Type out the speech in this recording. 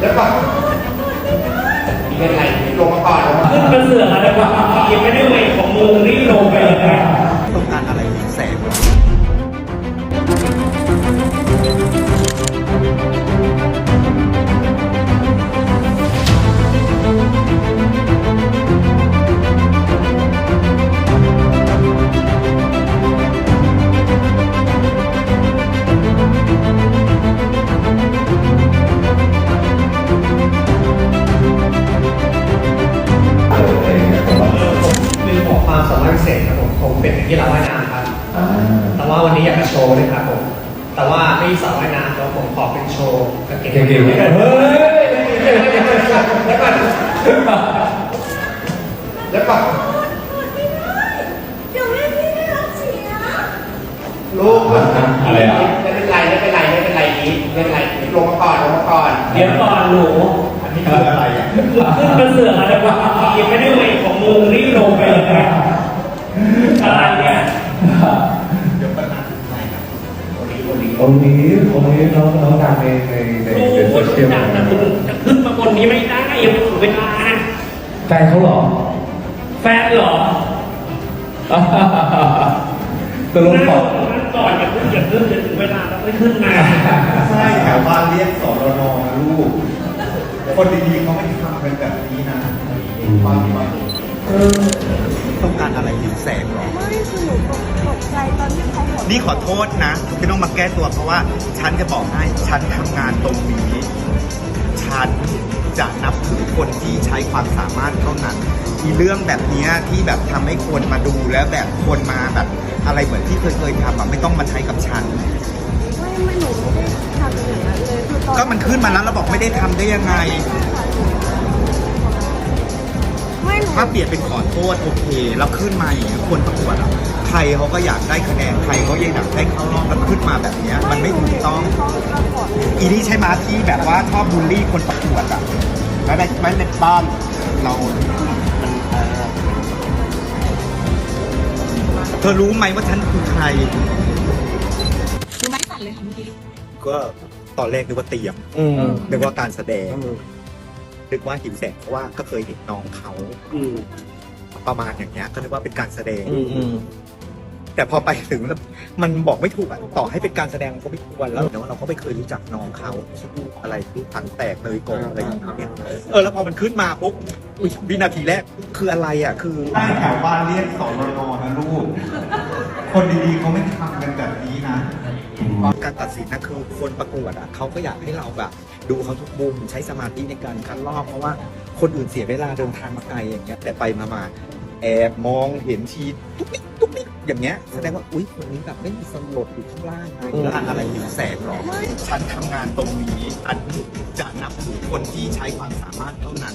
แล้วก็เป็นไรลงมาก่อนลงมา ขึ้นกระเสือกอะไรวะยังไม่ได้เวทของมึงรีบลงไปเลยนะ ผมผมเป็นที่เราว่ายน้ำครับแต่ว่าวันนี้อยากจะโชว์เลยครับผม แต่ว่าไม่มีสระว่ายน้ำแล้วผมขอเป็นโชว์กางเกงเก่งๆเฮ้ยแล้วก่อนแล้วก่อนเดี๋ยวแม่พี่ไม่รับเสียลูกอะไรอะไม่เป็นไรไม่เป็นไรไม่เป็นไรนี้ไม่เป็นไรลงมาก่อนลงมาก่อนเดี๋ยวก่อนหนูอันนี้คืออะไรอะ ขึ้นกระเสือกอะไรวะยังไม่ได้เวทของมึงรีบลงไปเลยนะอะไรเนี่ย เดี๋ยวประมาณไหนครับโอ ลีโอลีองนี้องค์นี้น้องน้องดังในในในดูในคโซเชียลดังแต่มึงจะขึ้นมาบนนี้ไม่ได้ยังไม่ถึงเวลาแฟนเขาเหรอแฟนเหรอตกลงก่อนก่อนอย่าขึ้นอย่าขึ้นอย่าถึงเวลาแล้วไม่ขึ้นมาใช่แถวบ้านเรียกสรนนะลูก คนดีๆเขาไม่ทำกันแบบนี้นะฟังดีไหมต้องการอะไรแสงหรอไม่คือหนูตก นที่เขาบอกนี่ขอโทษนะที่ต้องมาแก้ตัวเพราะว่า ฉันจะบอกให้ ฉันทำงานตรงนี้ ฉันจะนับถือคนที่ใช้ความสามารถเท่านั้นมีเรื่องแบบเนี้ยที่แบบทำให้คนมาดูแล้วแบบคนมาแบบอะไรเหมือนที่เคยเคยๆทำอะไม่ต้องมาใช้กับฉัน ไม่ไม่หนูไม่ได้ทำอย่างนั้นเลยคือตอนก็มันขึ้นมาแล้วเราบอกไม่ได้ทำได้ยังไงไม่หนู ถ้าเปลี่ยนเป็นขอโทษโอเค แล้วขึ้นมาอย่างเงี้ยคนประกวดอะใครเขาก็อยากได้คะแนนใครเขาอยากได้เข้ารอบแล้วขึ้นมาแบบเนี้ยมันไม่ถูกต้องเขาประกอบอีนี่ใช่ไหมที่แบบว่าชอบบูลลี่คนประกวดอะแล้วในไม่ในบ้านเรามันเอ่อเธอรู้ไหมว่าฉันคือใครคือไม่สั่นเลยค่ะเมื่อกี้ ก็ตอนแรกนึกว่าเตรียมอืม นึกว่าการแสดง นึกว่าหิวแสงเพราะว่าก็เคยเห็นน้องเขาประมาณอย่างเงี้ย ก็นึกว่าเป็นการแสดง อืมอืมแต่พอไปถึงแล้วมันบอกไม่ถูกอะต่อให้เป็นการแสดงมันก็ไม่ควรแล้วแต่ว่าเราก็ไม่เคยรู้จักน้องเขาอะไรที่ถังแตกเลยโกงอะไรอย่างเงี้ยเออแล้วพอมันขึ้นมาปุ๊บอุ๊ยวินาทีแรกคืออะไรอะคือใช่แถวบ้านเรียกสรนนะลูก คนดีๆเขาไม่ทำกันแบบนี้นะ การตัดสินนะคือคนประกวดอะเขาก็อยากให้เราแบบ ดูเขาทุกมุมใช้สมาธิในการคัดรอบเพราะว่าคนอื่นเสียเวลาเดินทางมาไกลอย่างเงี้ยแต่ไปมามาแอบมองเห็นชีตุ๊กนิกตุ๊กนิกอย่างเงี้ยแสดงว่าอุ้ยคนนี้แบบไม่มีสลดอยู่ข้างล่างไงอะไรอยู่แสงหรอฉันทำงานตรงนี้อันจะนับถือคนที่ใช้ความสามารถเท่านั้น